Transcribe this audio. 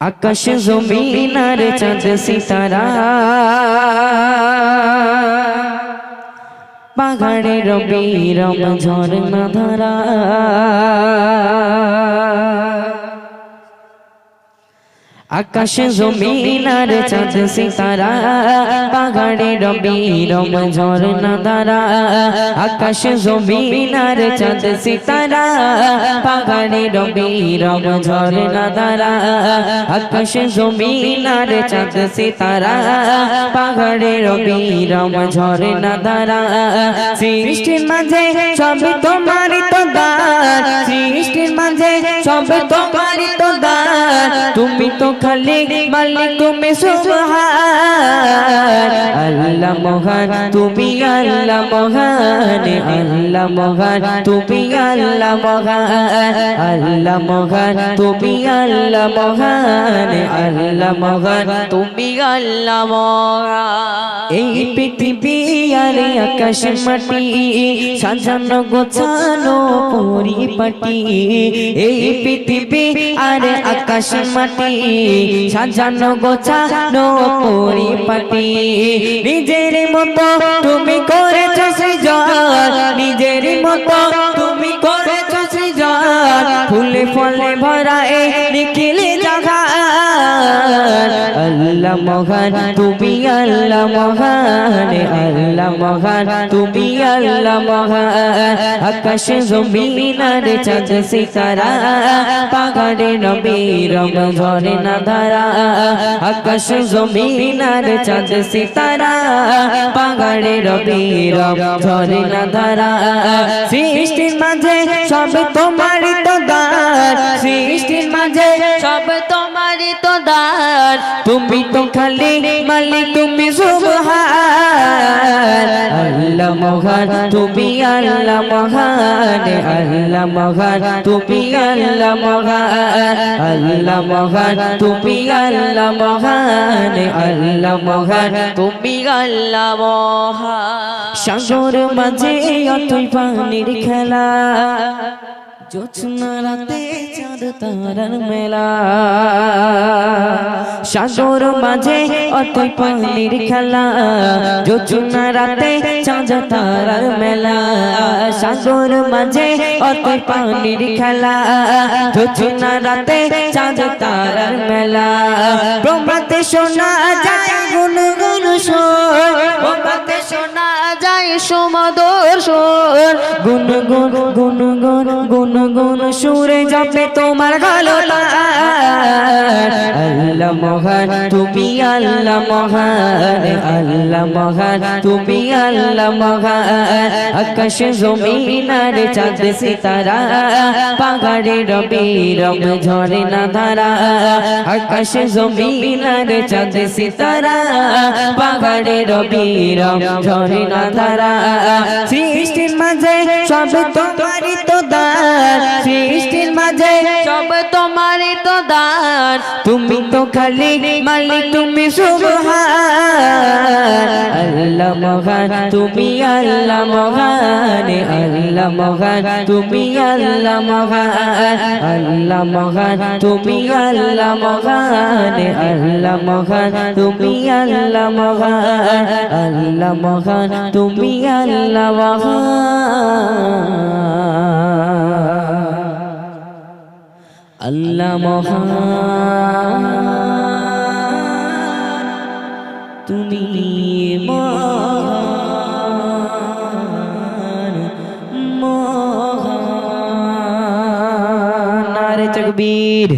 আকাশ জমিন আর চাঁদ সিতারা। পাহাড়ে রবি রম ঝর্ণা ধারা আকাশ জমিন আর চাঁদ সিতারা পাহাড়ে রবি রম ঝর্ণা ধারা আকাশ জমিন আর চাঁদ সিতারা পাহাড়ে রবি রম ঝর্ণা ধারা আকাশ জমিন আর চাঁদ সিতারা পাহাড়ে রবি রম ঝর্ণা ধারা সৃষ্টির মাঝে সব তোমারই তো দান সৃষ্টির মাঝে সব তোমারই তো দান তো খালি মালিক তুমি সুবহান আল্লাহ মহান তুমি আল্লাহ মহান আল্লাহ মহান তুমি আল্লাহ মহান আল্লাহ মহান তুমি আল্লাহ মহান আল্লাহ মহান তুমি আল্লাহ মহান এই পৃথিবী আর আকাশ মাটি সাজানো গোছানো পরিপাটি এই পৃথিবী আর আকাশ মাটি সাজানো গোছানো পরিপাটি। নিজের মতো তুমি করেছ সৃজন। নিজের মতো তুমি করেছ সৃজন। ফুলে ফলে ভরা এ নিখিল আল্লাহ মহান, তুমি আল্লাহ মহান আল্লাহ মহান, তুমি আল্লাহ মহান। আকাশ জমিন আর চাঁদ সিতারা, পাহাড়ে নবী ঝরে না ধারা আকাশ চাঁদ সিতারা, পাহাড়ে রবি রম ঝরে সৃষ্টির মাঝে সব তোমারই তো দান সৃষ্টির মাঝে, সব তোমারই তো দান তুমি তো খালি মালিক, তুমি সুবহান। আল্লাহ মহান, তুমি আল্লাহ মহান। আল্লাহ মহান, তুমি আল্লাহ মহান। আল্লাহ মহান, তুমি আল্লাহ মহান। আল্লাহ মহান, তুমি আল্লাহ মহান। সাগর মাঝে অতই পানির খেলা। জোছনা রাতে চাঁদ, তারার মেলা। সাগর মাঝে অতই পানির খেলা। জোছনা রাতে চাঁদ, তারার মেলা। সাগর মাঝে অতই পানির খেলা। জোছনা রাতে চাঁদ, তারার মেলা। প্রমাতে শোনা যায় গুন গুন সোর প্রমাতে শোনা যায় সমাদর সোর গুন গুন গুন গুন গুন গুন সুরে জপে তোমার গলো আল্লাহ মহান, তুমি আল্লাহ মহান আল্লাহ মহান, তুমি আল্লাহ মহান। আকাশ জমিন আর চাঁদ সিতারা, পাহাড়ে রবি রব ঝরে না ধারা। আকাশ জমিন আর চাঁদ সিতারা, পাহাড়ে রবি রব ঝরে না ধারা। সৃষ্টির মাঝে সব তোমারই তো দান সৃষ্টির মাঝে। সব তোমারই তো দান তুমি তো খালি মালিক তুমি সুবহান। আল্লাহ মহান তুমি আল্লাহ মহান। আল্লাহ মহান তুমি আল্লাহ মহান। আল্লাহ মহান তুমি আল্লাহ মহান। আল্লাহ মহান তুমি আল্লাহ মহান। আল্লাহ মহান তুমি আল্লাহ মহান। আল্লাহ মহান তুমি মহান মহান। নারে তকবীর।